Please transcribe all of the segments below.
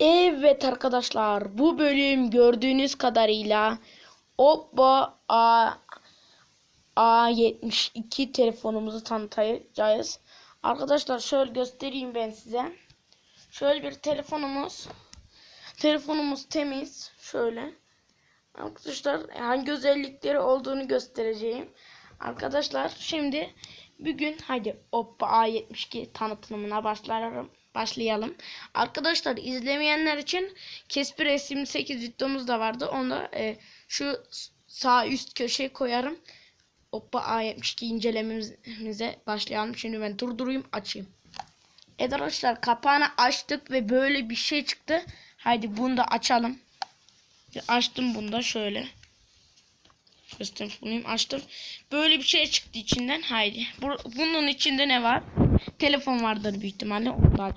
Evet arkadaşlar bu bölüm gördüğünüz kadarıyla Oppo A A72 telefonumuzu tanıtacağız. Arkadaşlar şöyle göstereyim ben size. Şöyle bir telefonumuz. Telefonumuz temiz. Şöyle. Arkadaşlar hangi özellikleri olduğunu göstereceğim. Arkadaşlar şimdi bugün hadi Oppo A72 tanıtımına başlayalım. Başlayalım. Arkadaşlar izlemeyenler için Kesper S28 videomuz da vardı. Onu e, şu sağ üst köşeye koyarım. Oppo A72 incelememize başlayalım. Şimdi ben durdurayım açayım. Evet arkadaşlar kapağını açtık ve böyle bir şey çıktı. Haydi bunu da açalım. Açtım bunu da şöyle. Göstereyim açtım. Böyle bir şey çıktı içinden. Haydi. Bu- Bunun içinde ne var? Telefon vardır büyük ihtimalle. Onu da.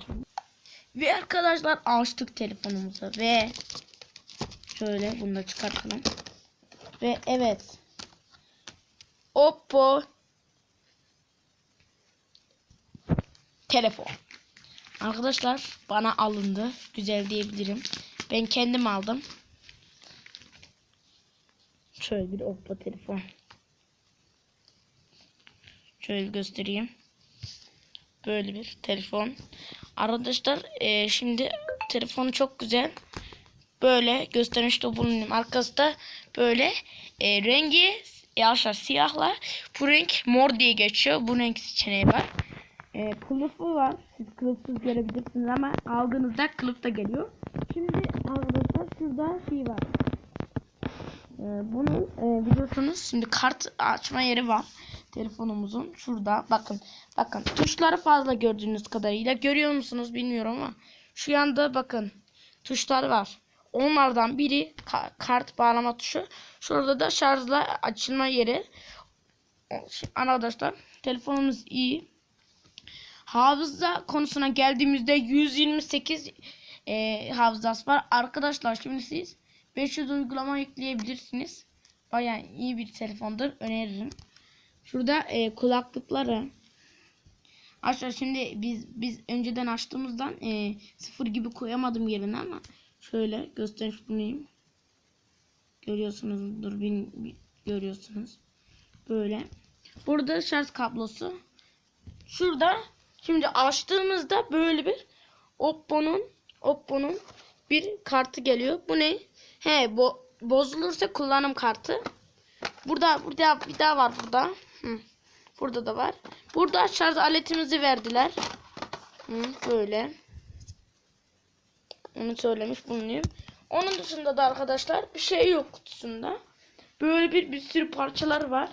Ve arkadaşlar açtık telefonumuzu ve şöyle bunu da çıkartalım. Ve evet. Oppo telefon. Arkadaşlar bana alındı. Güzel diyebilirim. Ben kendim aldım. Şöyle bir Oppo telefon. Şöyle göstereyim. Böyle bir telefon. Arkadaşlar eee, şimdi telefonu çok güzel. Böyle göstermişte bulunayım. Arkası da böyle eee, rengi yaşar siyahla. Bu renk mor diye geçiyor. Bu renk seçeneği var. Eee kılıfı var. Siz kılıfsız görebilirsiniz ama aldığınızda kılıf da geliyor. Şimdi arkadaşlar şurada şey var. Ee, bunun e, biliyorsunuz şimdi kart açma yeri var telefonumuzun şurada. Bakın bakın. Tuşları fazla gördüğünüz kadarıyla. Görüyor musunuz bilmiyorum ama şu yanda bakın tuşlar var. Onlardan biri ka- kart bağlama tuşu. Şurada da şarjla açılma yeri. Arkadaşlar telefonumuz iyi. Hafıza konusuna geldiğimizde 128 e, hafızası var. Arkadaşlar şimdi siz 500 uygulama yükleyebilirsiniz. Bayağı iyi bir telefondur. Öneririm. Şurada e, kulaklıkları Arkadaşlar şimdi biz biz önceden açtığımızdan e, sıfır gibi koyamadım yerine ama şöyle göstermiş bulunayım. Görüyorsunuz dur bin, bin- görüyorsunuz. Böyle. Burada şarj kablosu. Şurada şimdi açtığımızda böyle bir Oppo'nun Oppo'nun bir kartı geliyor. Bu ne? He bo bozulursa kullanım kartı. Burada burada bir daha var burada. Hı. Burada da var. Burada şarj aletimizi verdiler. Hı, böyle. Onu söylemiş bulunayım. Onun dışında da arkadaşlar bir şey yok kutusunda. Böyle bir bir sürü parçalar var.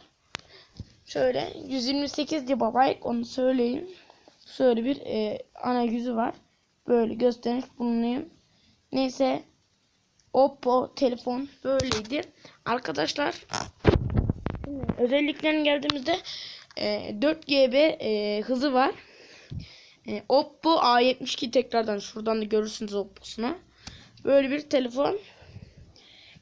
Şöyle 128 GB onu söyleyeyim. Şöyle bir e, ana yüzü var. Böyle göstermiş bulunayım. Neyse Oppo telefon böyleydi. Arkadaşlar özelliklerine geldiğimizde e, 4 GB e, hızı var. E, Oppo A72 tekrardan şuradan da görürsünüz Oppo'sunu. Böyle bir telefon.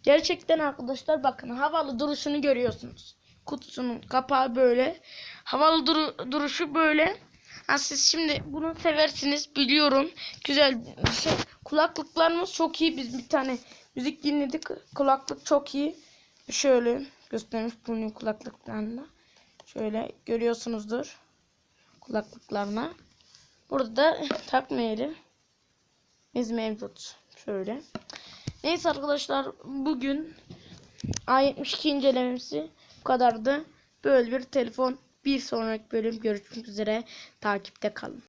Gerçekten arkadaşlar bakın havalı duruşunu görüyorsunuz. Kutusunun kapağı böyle. Havalı duru- duruşu böyle. Ha, siz şimdi bunu seversiniz biliyorum. Güzel bir şey. Kulaklıklarımız çok iyi. Biz bir tane müzik dinledik. Kulaklık çok iyi. Şöyle göstermiş bulunuyor kulaklıklarında. Şöyle görüyorsunuzdur. Kulaklıklarına. Burada da takma yeri. Biz mevcut. Şöyle. Neyse arkadaşlar bugün A72 incelemesi bu kadardı. Böyle bir telefon. Bir sonraki bölüm görüşmek üzere. Takipte kalın.